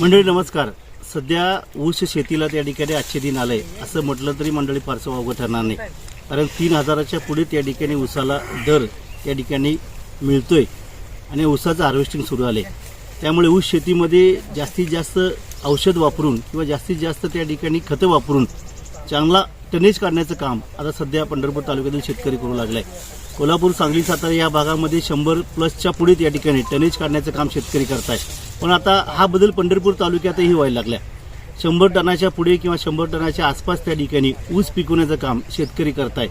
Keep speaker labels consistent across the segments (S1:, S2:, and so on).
S1: मंडळी नमस्कार. सध्या ऊस शेतीला त्या ठिकाणी आजचे दिन आलंय. असं म्हटलं तरी मंडळी फारसं वावगं ठरणार नाही. कारण तीन हजाराच्या पुढे त्या ठिकाणी ऊसाला दर त्या ठिकाणी मिळतोय. आणि ऊसाचं हार्वेस्टिंग सुरू आले त्यामुळे ऊस शेतीमध्ये जास्तीत जास्त औषध वापरून किंवा जास्तीत जास्त त्या ठिकाणी खतं वापरून चांगला टनेज काढण्याचं काम आता सध्या पंढरपूर तालुक्यातील शेतकरी करू लागलाय कोल्हापूर सांगली सातारा या भागामध्ये शंभर प्लसच्या पुढे या ठिकाणी टनेज काढण्याचं काम शेतकरी करताय पण आता हा बदल पंढरपूर तालुक्यातही व्हायला लागला शंभर टनाच्या पुढे किंवा शंभर टनाच्या आसपास त्या ठिकाणी ऊस पिकवण्याचं काम शेतकरी करताय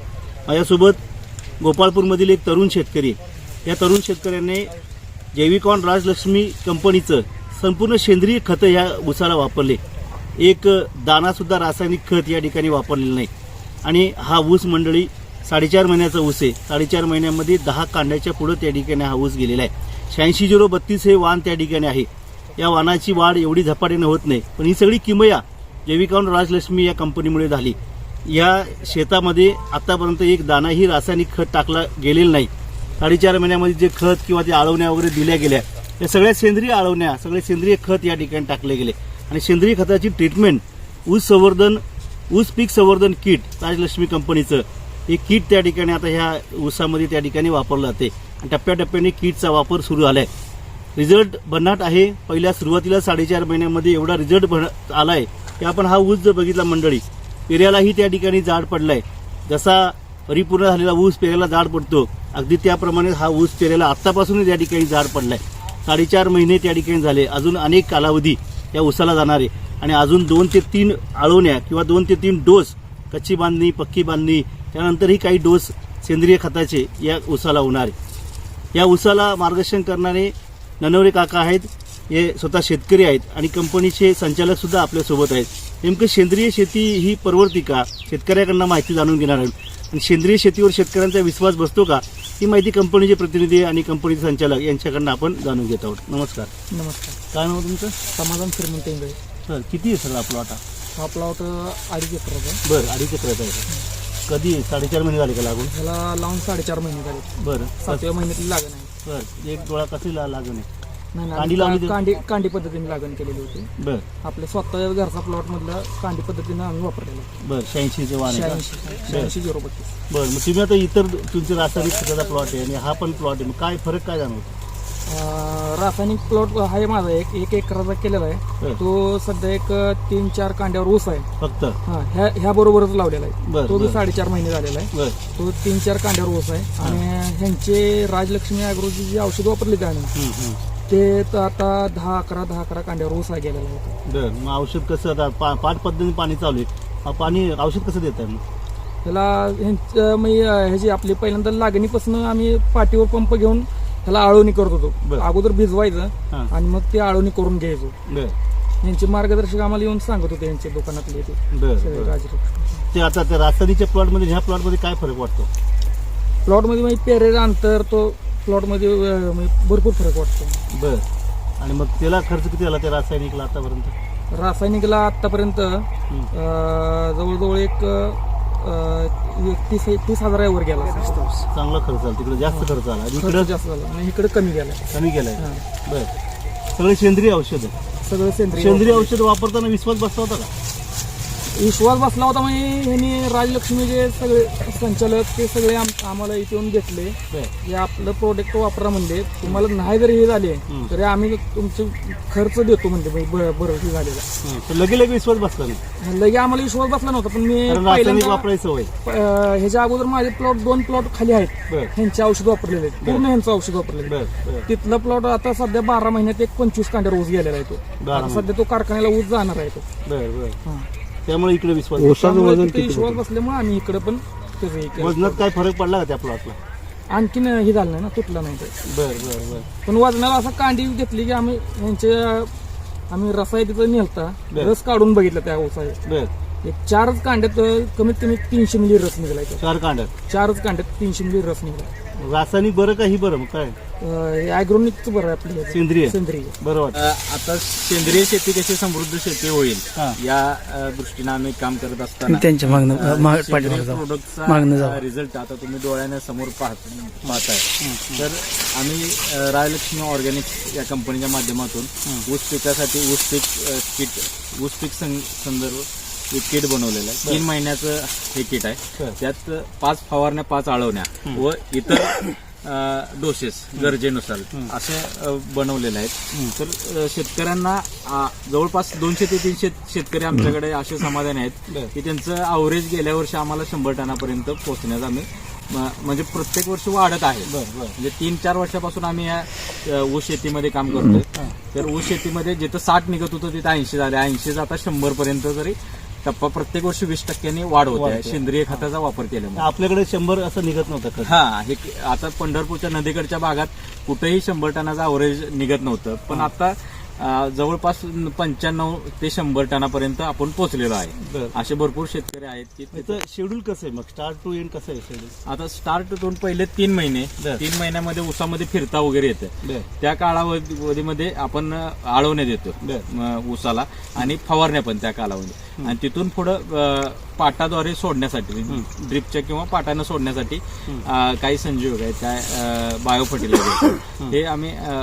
S1: माझ्यासोबत गोपाळपूरमधील एक तरुण शेतकरी या तरुण शेतकऱ्याने जैविकॉन राजलक्ष्मी कंपनीचं संपूर्ण सेंद्रिय खतं या ऊसाला वापरले. एक दानासुद्धा रासायनिक खत या ठिकाणी वापरलेलं नाही. आणि हा ऊस मंडळी साडेचार महिन्याचा ऊस आहे. साडेचार महिन्यामध्ये दहा कांड्याच्या पुढं त्या ठिकाणी हा ऊस गेलेला आहे. शहाऐंशी झिरो बत्तीस हे वाण त्या ठिकाणी आहे. या वाणाची वाढ एवढी झपाट्याने होत नाही. पण ही सगळी किमया जैविकाऊन राजलक्ष्मी या कंपनीमुळे झाली. या शेतामध्ये आतापर्यंत एक दानाही रासायनिक खत टाकला गेलेलं नाही. साडेचार महिन्यामध्ये जे खत किंवा ते आळवण्या वगैरे दिल्या गेल्या या सगळ्या सेंद्रिय आळवण्या सगळे सेंद्रिय खत या ठिकाणी टाकले गेले. आणि सेंद्रिय खताची ट्रीटमेंट ऊस संवर्धन ऊस पीक संवर्धन किट राजलक्ष्मी कंपनीचं हे किट त्या ठिकाणी आता ह्या ऊसामध्ये त्या ठिकाणी वापरलं जाते. आणि टप्प्याटप्प्याने किटचा वापर सुरू झाला आहे रिझल्ट भन्नाट आहे. पहिल्या सुरुवातीला साडेचार महिन्यामध्ये एवढा रिझल्ट भण आलाय. की आपण हा ऊस जर बघितला मंडळी पेऱ्यालाही त्या ठिकाणी जाड पडलाय. जसा परिपूर्ण झालेला ऊस पेऱ्याला जाड पडतो अगदी त्याप्रमाणे हा ऊस पेऱ्याला आत्तापासूनही त्या ठिकाणी जाड पडलाय. साडेचार महिने त्या ठिकाणी झाले. अजून अनेक कालावधी या उसाला जाणारे आणि अजून दोन ते तीन आळवण्या किंवा दोन ते तीन डोस कच्ची बांधणी पक्की बांधणी त्यानंतरही काही डोस सेंद्रिय खताचे या ऊसाला होणारे या ऊसाला मार्गदर्शन करणारे ननवरे काका आहेत हे स्वतः शेतकरी आहेत आणि कंपनीचे संचालकसुद्धा आपल्यासोबत आहेत. नेमकं सेंद्रिय शेती ही परवडती का? शेतकऱ्याकडनं माहिती जाणून घेणार आहोत. आणि सेंद्रिय शेतीवर शेतकऱ्यांचा विश्वास बसतो का? ही माहिती कंपनीचे प्रतिनिधी आणि कंपनीचे संचालक यांच्याकडनं आपण जाणून घेत आहोत. नमस्कार.
S2: नमस्कार.
S1: काय नाव तुमचं?
S2: समाधान टेंगळे
S1: सर किती आहे सर आपला आता?
S2: हा प्लॉट अडीच एकराचा
S1: बरं अडीच एकराचा आहे. कधी साडेचार महिने झाले का लागून?
S2: ह्याला लावून साडेचार महिने झाले.
S1: बरं.
S2: सातव्या महिन्यातली लागण आहे.
S1: बरं एक डोळा कशी ला- लागून आहे?
S2: नाही
S1: कांडी
S2: नाही
S1: लावली
S2: कांडी कांडी पद्धतीने लागण केलेली होती.
S1: बरं.
S2: आपल्या स्वतः घरचा प्लॉट मधला कांडी पद्धतीने आम्ही वापरलेला.
S1: बरं शहाऐंशीचे वाण आहे का?
S2: शहाऐंशी शहाऐंशी झिरो बत्तीस.
S1: बरं मग तुम्ही आता इतर तुमचे रासायनिक खताचा प्लॉट आहे आणि हा पण प्लॉट आहे. मग काय फरक काय जाणवतो?
S2: अं, रासायनिक प्लॉट आहे माझा एक एक एकराचा केलेला आहे. तो सध्या एक तीन चार कांड्यावर ऊस आहे.
S1: फक्त?
S2: हा ह्या ह्या बरोबरच लावलेला
S1: बरं,
S2: आहे तो बी
S1: बरं.
S2: साडेचार महिने झालेला आहे.
S1: बरं.
S2: तो तीन चार कांड्यावर ऊस आहे. आणि ह्यांचे राजलक्ष्मी अॅग्रोची जी औषध वापरली त्याने
S1: हम्म, हम्म.
S2: ते तर आता दहा अकरा दहा अकरा कांड्यावर आहे गेलेला होता.
S1: बरं मग औषध कसं आता पा पाठ पद्धतीने पाणी चालू आहे. पाणी औषध कसं देत आहे मग?
S2: त्याला ह्यांचं म्हणजे ह्याची आपली पहिल्यांदा लागणीपासून आम्ही पाठीवर पंप घेऊन त्याला आळवणी करत होतो.
S1: बरं.
S2: अगोदर भिजवायचं आणि मग ते आळवणी करून घ्यायचो.
S1: बरं.
S2: यांचे मार्गदर्शक आम्हाला येऊन सांगत होते यांच्या दुकानातले ते.
S1: बरं
S2: सगळे
S1: बरं
S2: राजलक्ष्मी
S1: ते आता त्या रासायनिकच्या प्लॉटमध्ये ह्या प्लॉटमध्ये काय फरक वाटतो?
S2: प्लॉटमध्ये म्हणजे पेरेचा अंतर तो प्लॉटमध्ये अं, म्हणजे भरपूर फरक वाटतो.
S1: बरं. आणि मग त्याला खर्च किती आला त्या रासायनिकला आतापर्यंत?
S2: रासायनिकला आतापर्यंत
S1: हम्म.
S2: जवळजवळ एक अं, एक तीस तीस हजारावर गेला. असेल.
S1: चांगला खर्च आला. तिकडे जास्त खर्च आला. आणि
S2: खर्च
S1: इकडं?
S2: जास्त झाला. आणि इकडे कमी गेला
S1: कमी केलाय
S2: हां.
S1: बरं. सगळे सेंद्रिय औषध.
S2: सगळं सेंद्रिय
S1: सेंद्रिय औषध वापरताना विश्वास बसला होता का?
S2: विश्वास बसला होता म्हणजे ह्यांनी राजलक्ष्मी जे सगळे संचालक ते सगळे आम- आम्हाला इथे येऊन भेटले
S1: बरं.
S2: हे आपलं प्रोडक्ट वापरा म्हणले. तुम्हाला नाही जरी हे झाले. तरी आम्ही तुमचे खर्च देतो म्हणजे ब- बरं हे झालेला.
S1: लगे लगे विश्वास बसला नाही.
S2: लगे आम्हाला विश्वास बसला नव्हता पण मी
S1: कारण रासायनिक
S2: पहिल्यांदा
S1: वापरायची सवय.
S2: अं, ह्याच्या अगोदर माझे प्लॉट दोन प्लॉट खाली आहेत.
S1: बरं.
S2: ह्यांचे औषध वापरलेले आहेत. पूर्ण ह्यांचं औषध वापरलेलं आहे.
S1: बरं बरं.
S2: तिथला प्लॉट आता सध्या बारा महिन्यात एक पंचवीस कांड्यावर ऊस गेलेला आहे तो.
S1: बारा
S2: आता सध्या तो कारखान्याला ऊस जाणार आहे तो.
S1: बरं बरं. त्यामुळे इकडे विश्वास
S2: त्यामुळे तिथे विश्वास बसल्यामुळे आम्ही इकडे पण त्याचं हे केलं.
S1: वजनात काय फरक पडला का त्या प्लॉटला
S2: आणखीन हे झालं नाही ना तुटलं नाही ते.
S1: बर बर बर.
S2: पण वजनाला असं कांडी घेतली की आम्ही यांचे आम्ही रसाय तिथं नेलता.
S1: बरं.
S2: रस काढून बघितला त्या
S1: बर.
S2: एक चारच कांड्यात कमीत कमी तीनशे मिली रस निघाला इथं.
S1: चार कांड्यात?
S2: चारच कांड्यात तीनशे मिली रस निघाला
S1: रासायनिक बरं का ही बरं? मग काय?
S2: ॲग्रोनिकच बरं आहे आपलं
S1: सेंद्रिय.
S2: सेंद्रिय.
S1: बरोबर
S3: आता सेंद्रिय शेती कशी समृद्ध शेती होईल
S1: हा.
S3: या दृष्टीने आम्ही काम करत असताना
S2: त्यांच्या मागणं
S3: रिझल्ट आता तुम्ही डोळ्याने समोर पाहत पाहताय. तर आम्ही रायलक्ष्मी ऑर्गॅनिक या कंपनीच्या माध्यमातून ऊस पिकासाठी ऊस पीक किट ऊस पीक संदर्भ एक किट बनवलेलं आहे. तीन महिन्याचं हे किट आहे. त्यात पाच फवारण्या पाच आळवण्या व इतर डोसेस गरजेनुसार असे बनवलेले आहेत. तर शेतकऱ्यांना जवळपास दोनशे ते तीनशे शेतकरी आमच्याकडे असे समाधान आहेत. की त्यांचं अवरेज गेल्या वर्षी आम्हाला शंभर टनापर्यंत पोहोचण्याचा आम्ही म्हणजे प्रत्येक वर्षी वाढत आहे.
S1: बरं बरं.
S3: म्हणजे तीन चार वर्षापासून आम्ही या ऊस शेतीमध्ये काम करतोय. तर ऊस शेतीमध्ये जिथं साठ निघत होतं तिथं ऐंशी झाले. ऐंशी आता शंभर पर्यंत जरी टप्पा प्रत्येक वर्षी वीस टक्क्यांनी वाढ होते.
S1: वाढते.
S3: सेंद्रिय खताचा वापर केल्यामुळे
S1: आपल्याकडे शंभर असं निघत नव्हतं खत
S3: हा हे आता पंढरपूरच्या नदीकडच्या भागात कुठेही शंभर टनाचा अवरेज निघत नव्हतं. पण आता जवळपास पंच्याण्णव ते शंभर टनापर्यंत आपण पोहोचलेलो आहे.
S1: बरं.
S3: असे भरपूर शेतकरी आहेत की
S1: त्याचं शेड्यूल कसं आहे मग? स्टार्ट टू एंड कसं आहे शेड्यूल
S3: आता स्टार्ट दोन पहिले तीन महिने.
S1: बरं.
S3: तीन महिन्यामध्ये ऊसामध्ये फिरता वगैरे येतं.
S1: बरं.
S3: त्या कालावधीमध्ये आपण आळवण्या देतो
S1: बरं.
S3: म, ऊसाला आणि फवारण्या पण त्या कालावधी आणि तिथून पुढं अ, पाटाद्वारे सोडण्यासाठी ड्रिपच्या किंवा पाटानं सोडण्यासाठी अ, काही संजीवक आहेत काय बायो फर्टिलायझर हे. आम्ही अ,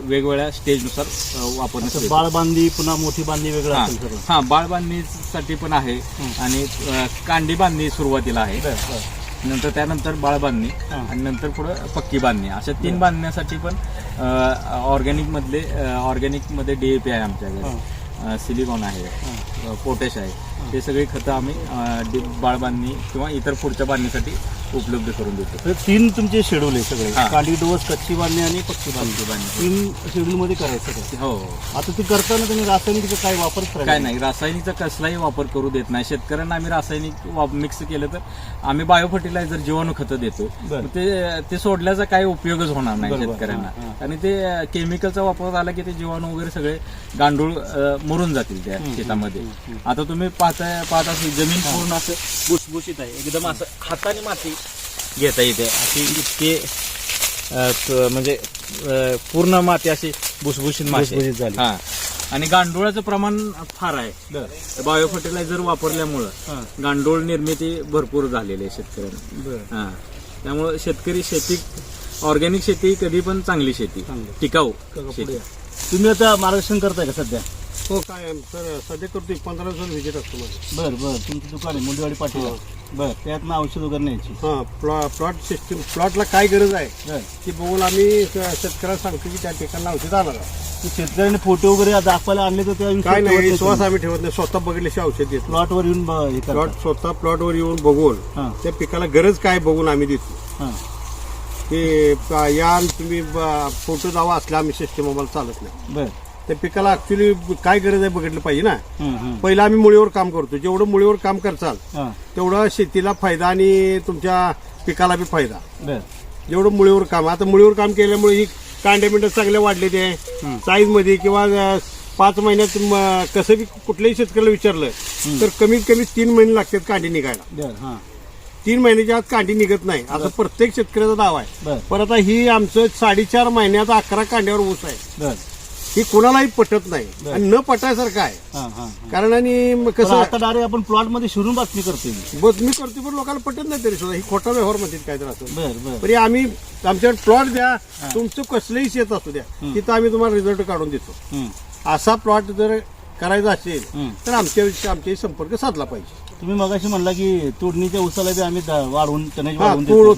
S3: वेगवेगळ्या स्टेजनुसार अ, वापरण्यात येतो.
S1: बाळ बांधली पुन्हा मोठी बांधली वेगळं
S3: हा.
S1: असेल सगळं.
S3: हा बाळ बांधणीसाठी पण आहे आणि अ, कांडी बांधणी सुरुवातीला आहे.
S1: बरं बरं.
S3: नंतर त्यानंतर बाळ बांधणी
S1: हा.
S3: आणि नंतर पुढं पक्की बांधणी अशा तीन बांधण्यासाठी पण ऑर्गॅनिक मधले ऑर्गॅनिकमध्ये डीएपी आहे आमच्याकडे सिलिकॉन आहे पोटॅश आहे. हे सगळी खतं आम्ही अ, डी- बाळ बांधणी किंवा इतर पुढच्या बांधणीसाठी उपलब्ध करून देतो
S1: तर तीन तुमचे शेड्यूल आहे सगळे
S3: हा.
S1: कांडी डोस कच्ची बांधणी आणि पक्षी बांधणी
S3: बांधणी
S1: तीन शेड्यूल मध्ये करायचं?
S3: हो हो.
S1: आता ते करताना तुम्ही रासायनिक काय वापर
S3: काय नाही रासायनिकचा कसलाही वापर करू देत नाही शेतकऱ्यांना आम्ही रासायनिक मिक्स केलं तर आम्ही बायो फर्टिलायझर जीवाणू खतं देतो
S1: बरं.
S3: मग ते ते सोडल्याचा काही उपयोगच होणार नाही
S1: बरोबर.
S3: शेतकऱ्यांना
S1: हा.
S3: आणि ते केमिकलचा वापर झाला की ते जीवाणू वगैरे सगळे गांडूळ अ, मरून जातील त्या शेतामध्ये आता तुम्ही पाहताय पाहत असेल जमीन पूर्ण असं भुसभुशीत आहे. एकदम असं हाताने माती घेता येते. अशी इतके अ, म्हणजे अ, पूर्ण माती अशी भुसभुशीत माती
S1: भुसभुशीत झाली.
S3: हा. आणि गांडुळाचं प्रमाण फार आहे. बायो फर्टिलायझर वापरल्यामुळं. गांडूळ निर्मिती भरपूर झालेली आहे शेतकऱ्यांना.
S1: बरं.
S3: हा. त्यामुळं शेतकरी शेती ऑर्गॅनिक शेती कधी पण चांगली शेती.
S1: चांगली.
S3: टिकाऊ शेती.
S1: तुम्ही आता मार्गदर्शन करताय का सध्या?
S4: हो काय सर सध्या करतोय पंधरा दिवस व्हिजिट असतो माझं.
S1: बरं बरं तुमचं दुकान आहे मुंडेवाडी पाटील. बरं त्यातनं औषध वगैरे न्यायची.
S4: हां प्लॉ प्लॉट सिस्टीम प्लॉटला काय गरज आहे?
S1: बरं.
S4: ती बघून आम्ही श- शेतकऱ्याला सांगतो की त्या ठिकाणी औषध आणणार.
S1: ते शेतकऱ्याने फोटो वगैरे दाखवायला आणले तर
S4: काय नाही विश्वास आम्ही ठेवत नाही स्वतः बघितल्याशिवाय औषध देतो
S1: प्लॉटवर येऊन ब- हे
S4: प्लॉट. स्वतः प्लॉटवर येऊन बघून
S1: हां.
S4: त्या पिकाला गरज काय बघून आम्ही देतो.
S1: हां.
S4: की प- या आणि तुम्ही फोटो दावा असला आम्ही सिस्टीम आम्हाला चालत नाही.
S1: बरं.
S4: त्या पिकाला ऍक्च्युली काय गरज आहे बघितलं पाहिजे ना. पहिलं आम्ही मुळीवर काम करतो. जेवढं मुळीवर काम करचाल तेवढं शेतीला फायदा आणि तुमच्या पिकाला बी फायदा. जेवढं मुळीवर काम आता मुळीवर काम केल्यामुळे ही कांडे मिंड चांगले वाढले ते. साईजमध्ये किंवा पाच महिन्यात कसं बी कुठल्याही शेतकऱ्याला विचारलं तर कमीत कमी तीन महिने लागतात कांडी निघायला. तीन महिन्याच्या आत कांडी निघत नाही. असं प्रत्येक शेतकऱ्याचा दावा आहे. पण आता ही आमचं साडेचार महिन्यात अकरा कांड्यावर ऊस आहे. ही कोणालाही पटत नाही. आणि न पटायसारखं आहे.
S1: हां हां
S4: कारण आणि कसं
S1: आता डायरेक्ट आपण प्लॉटमध्ये शिरून बातमी करतोय मी.
S4: बस मी करतो पण लोकांना पटत नाही तरी सुद्धा. ही खोटा व्यवहार म्हणतात काय तर असं. तरी आम्ही आमच्याकडे प्लॉट द्या. तुमचं कसलंही शेत असू द्या. तिथं आम्ही तुम्हाला रिझल्ट काढून देतो.
S1: हं.
S4: असा प्लॉट जर करायचा असेल. तर आमच्या आमच्याशी संपर्क साधला पाहिजे.
S1: तुम्ही मगाशी म्हणला की तोडणीच्या उसाला बी आम्ही वाढवून.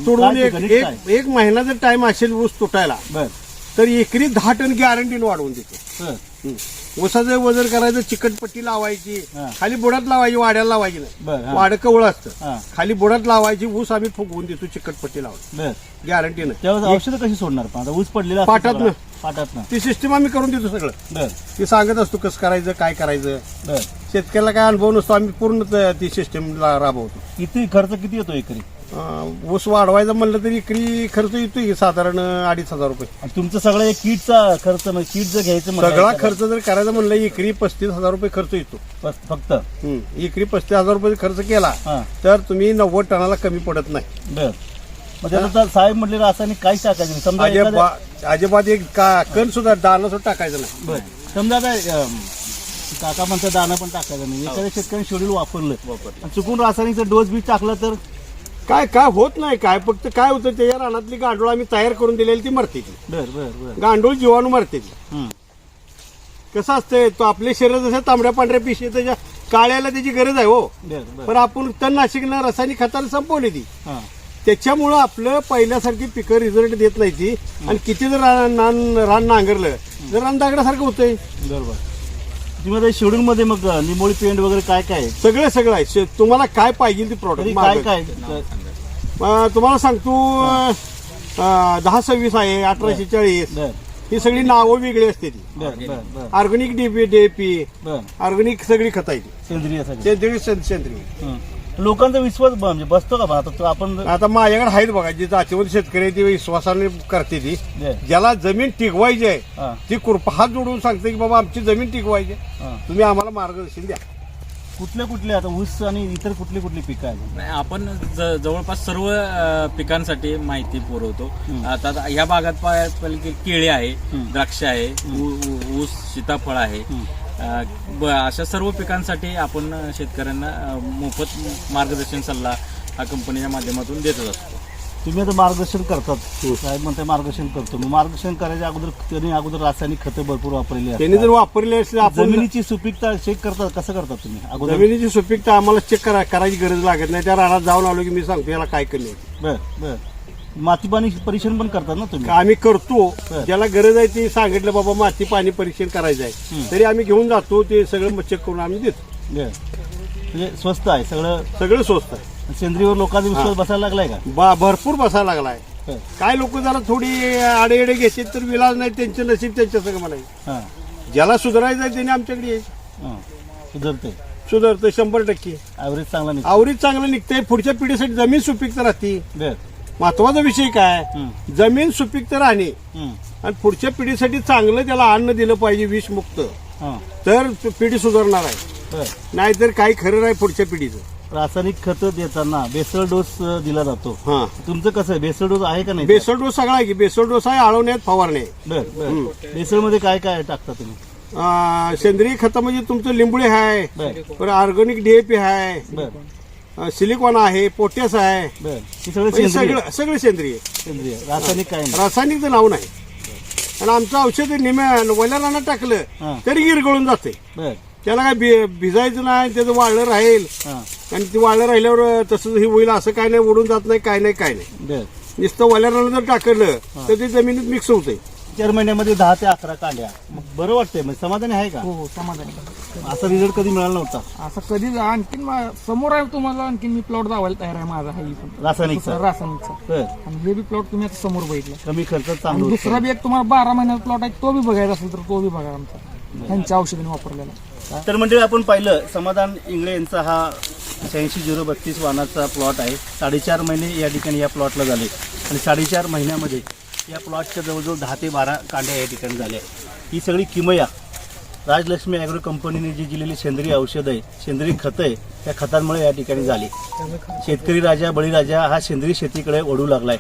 S4: तोडून एक महिना जर टाइम असेल ऊस तुटायला
S1: बरं.
S4: तर एकरी दहा टन गॅरंटीने वाढवून देतो. ऊसाचं वजन करायचं चिकटपट्टी लावायची. खाली बुडात लावायची वाड्याला लावायची नाही. वाड कवळ असतं. खाली बुडात लावायची ऊस आम्ही फुगवून देतो चिकटपट्टी
S1: बरं.
S4: गॅरंटीनं
S1: त्यावेळेस औषधं कशी सोडणार ऊस पडलेला.
S4: पाटातनं. ती सिस्टीम आम्ही करून देतो सगळं. ती सांगत असतो कसं करायचं काय करायचं. शेतकऱ्याला काय अनुभव नसतो आम्ही पूर्ण त- सिस्टीम राबवतो.
S1: किती खर्च किती येतो एकरी?
S4: ऊस वाढवायचा म्हणलं तरी एकरी खर्च येतोय साधारण अडीच हजार रुपये.
S1: आणि तुमचं सगळं एक किटचा खर्च म्हणजे किट जर घ्यायचं म्हणलं
S4: सगळा
S1: तर
S4: खर्च जर करायचा म्हणलं एकरी पस्तीस हजार रुपये खर्च येतो.
S1: फक्त- फक्त?
S4: हं, एकरी पस्तीस हजार रुपये खर्च केला
S1: हां.
S4: तर तुम्ही नव्वद टनाला कमी पडत नाही.
S1: बर. मग साहेब म्हटले रासायनिक काहीच टाकायचं नाही. समजा
S4: अजिबात अजिबात एक का कण सुद्धा दाणं सुद्धा टाकायचं नाही.
S1: बरं. समजा आता काका म्हणतात दाणं पण टाकायचं नाही. एखाद्या शेतकऱ्याने शेड्यूल वापरलं. आणि चुकून रासायनिकचा डोस बी टाकला तर?
S4: काय काय होत नाही काय? फक्त काय होतं त्याच्या रानातली गांडूळ आम्ही तयार करून दिलेली ती मरते ती.
S1: बर बर बर.
S4: गांडूळ जीवाणू मरते ती.
S1: हं.
S4: कसं असतंय तो आपले शरीर जसं तांबड्या पांढऱ्या पिशवी त्याच्या काळ्याला त्याची गरज आहे हो.
S1: बर बर.
S4: पण आपण तणनाशकनं रासायनिक खताने संपवली ती.
S1: हां.
S4: त्याच्यामुळं आपलं पहिल्यासारखी पिकं रिझल्ट देत नाही ती. आणि किती जर रान रान रान नांगरलं तर रान दागडासारखं होतंय.
S1: बरोबर. तुम्ही आता शेड्यूल मध्ये मग निंबोळी पेंट वगैरे काय काय आहे?
S4: सगळं सगळं आहे शे- तुम्हाला काय पाहिजे ती
S1: तरी
S4: प्रॉडक्ट
S1: काय काय?
S4: तुम्हाला सांगतो अं, दहा सव्वीस आहे अठराशे चाळीस.
S1: बर.
S4: ही सगळी नावं वेगळी असते ती.
S1: बर बर बर.
S4: ऑर्गॅनिक डीपी डीएपी
S1: बर.
S4: ऑर्गॅनिक सगळी खत आहे ती
S1: सेंद्रिय सगळं.
S4: सेंद्रिय सेंद्रिय.
S1: हं. लोकांचा विश्वास ब- म्हणजे बसतो का पण आता तो आपण
S4: आता माझ्याकडे आहेत बघा जी जातीवर शेतकरी आहे ती विश्वासाने करते ती. ज्याला जमीन टिकवायची आहे
S1: हां.
S4: ती कृपा हात जोडून सांगते की बाबा आमची जमीन टिकवायची आहे.
S1: हां.
S4: तुम्ही आम्हाला मार्गदर्शन द्या.
S1: कुठले कुठले आता ऊस आणि इतर कुठली कुठली पिकं आहेत?
S3: नाही, आपण ज- जवळपास सर्व अ, पिकांसाठी माहिती पुरवतो. आता ह्या भागात पाहिलं की केळी आहे द्राक्ष आहे ऊ- ऊ- ऊस सीताफळ आहे. ब- अशा सर्व पिकांसाठी आपण शेतकऱ्यांना मोफत मार्गदर्शन सल्ला हा कंपनीच्या माध्यमातून देतच असतो.
S1: तुम्ही आता मार्गदर्शन करतात. साहेब म्हणते मार्गदर्शन करतो. मग मार्गदर्शन करायच्या अगोदर त्यांनी अगोदर रासायनिक खतं भरपूर वापरलेली
S4: त्यांनी
S1: असतात.
S4: जर वापरले असले आपण
S1: जमिनीची सुपीकता चेक करतात. कसं करतात तुम्ही? अगोदर
S4: जमिनीची सुपीकता आम्हाला चेक करा करायची गरज लागत नाही. त्या रानात जाऊन आलो की मी सांगतो याला काय करणे
S1: बर बर. माती पाणी परीक्षण पण करतात ना तुम्ही?
S4: आम्ही करतो.
S1: बर.
S4: ज्याला गरज आहे ते सांगितलं बाबा माती पाणी परीक्षण करायचं आहे. तरी आम्ही घेऊन जातो ते सगळं चेक करून आम्ही देतो.
S1: बर. म्हणजे स्वस्त आहे सगळं
S4: सगळं स्वस्त आहे.
S1: सेंद्रियवर लोकांचा विश्वास बसायला लागलाय का?
S4: बा भरपूर बसायला लागलाय.
S1: बर.
S4: काय लोक जरा थोडी आडेएडे घेतील तर विलाज नाही त्यांचे नशीब त्यांच्या सगळं म्हणायचं.
S1: हां.
S4: ज्याला सुधारायचं आहे त्याने आमच्याकडे यायचं.
S1: हां. सुधरते
S4: सुधारतं शंभर टक्के.
S1: ॲव्हरेज चांगला नाही
S4: आवरीच चांगलं निघतंय. पुढच्या पिढीसाठी जमीन सुपीकता राहते.
S1: बर.
S4: महत्त्वाचा विषय काय. जमीन सुपीकता राहणे
S1: हं.
S4: आणि पुढच्या पिढीसाठी चांगलं त्याला अन्न दिलं पाहिजे विषमुक्त तर पिढी सुधारणार आहे. नाहीतर काही खरं नाही पुढच्या पिढीचं.
S1: रासायनिक खतं देताना बेसळ डोस दिला जातो.
S4: हा.
S1: तुमचं कसं आहे? बेसळ डोस आहे का नाही?
S4: बेसळ डोस सगळा आहे की बेसळ डोस आहे आळवण्यात फवारणे.
S1: बर बर. बेसळमध्ये काय काय टाकता तुम्ही?
S4: सेंद्रिय खतं म्हणजे तुमचं लिंबुळे आहे ऑर्गॅनिक डीएपी आहे सिलिकॉन आहे पोटॅस आहे.
S1: बर. हे सगळं
S4: म्हणजे
S1: सेंद्रिय
S4: सगळं सगळं सेंद्रिय
S1: सेंद्रिय रासायनिक काय नाही.
S4: रासायनिकचं नाव नाही. आणि आमचं औषध निम्या वल्या रानात टाकलं तरी गिरगळून जाते.
S1: बर.
S4: त्याला काय भि- भिजायचं नाही त्याचं वाळलं राहील.
S1: हां.
S4: आणि ती वाळलं राहिल्यावर तसंच हे होईल असं काय नाही उडून जात नाही काय नाही काय नाही.
S1: बर.
S4: नुसतं वल्या रानात जर टाकलं तर ते जमिनीत मिक्स होते
S1: चार महिन्यामध्ये दहा ते अकरा कांड्या. मग बरं वाटतंय म्हणजे समाधानी आहे का?
S2: हो हो समाधानी.
S1: असा रिझल्ट कधी मिळाला नव्हता?
S2: असं कधी आणखीन मा- समोर आहे तुम्हाला आणखीन मी प्लॉट दावायला तयार आहे माझा हा पण.
S1: रासायनिकचा.
S2: रासायनिकचा.
S1: बर.
S2: आणि हे बी प्लॉट तुम्ही आता समोर बघितला.
S1: कमी खर्चात
S2: आणि
S1: चांगलं
S2: दुसरा
S1: उत्पन्न.
S2: बी एक तुम्हाला बारा महिन्याचा प्लॉट आहे तो बी बघायचा असेल तर तो बी बघा आमचा. त्यांच्या औषधाने वापरलेला.
S1: तर म्हणजे आपण पाहिलं समाधान इंगळे यांचा हा शहाऐंशी झिरो बत्तीस वाहनाचा प्लॉट आहे. साडेचार महिने या ठिकाणी या प्लॉटला झाले. आणि साडेचार महिन्यामध्ये या प्लॉटच्या जवळजवळ दहा ते बारा कांड्या या ठिकाणी झाल्या. ही सगळी किमया राजलक्ष्मी ॲग्रो कंपनीने जी दिलेली सेंद्रिय औषधं आहे सेंद्रिय खतं आहे त्या खतांमुळे या ठिकाणी झाली. शेतकरी राजा बळीराजा हा सेंद्रिय शेतीकडे वळू लागलाय.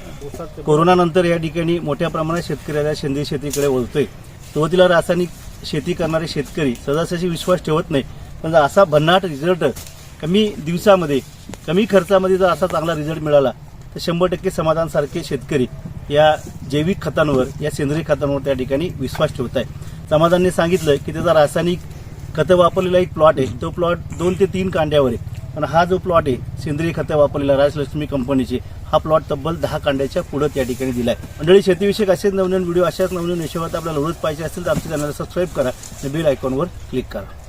S1: कोरोनानंतर या ठिकाणी मोठ्या प्रमाणात शेतकरी राजा सेंद्रिय शेतीकडे ओढतोय सुरुवातीला रासायनिक शेती करणारे शेतकरी सहजासहजी विश्वास ठेवत नाही. पण जर असा भन्नाट रिझल्ट कमी दिवसामध्ये कमी खर्चामध्ये जर असा चांगला रिझल्ट मिळाला तर शंभर टक्के समाधानसारखे शेतकरी या जैविक खतांवर या सेंद्रिय खतांवर त्या ठिकाणी विश्वास ठेवत आहे समाजाने सांगितलं की त्याचा रासायनिक खतं वापरलेला एक प्लॉट आहे. तो प्लॉट दोन ते तीन कांड्यावर आहे. आणि हा जो प्लॉट आहे सेंद्रिय खतं वापरलेला राजलक्ष्मी कंपनीचे हा प्लॉट तब्बल दहा कांड्याच्या पुढं त्या ठिकाणी दिलाय. मंडळी शेतीविषयक असेच नवनवीन व्हिडिओ अशाच नवनवीन विषयावर आपल्याला रोज पाहिजे असेल तर आमच्या चॅनलला सबस्क्राईब करा आणि बेल आयकॉनवर क्लिक करा.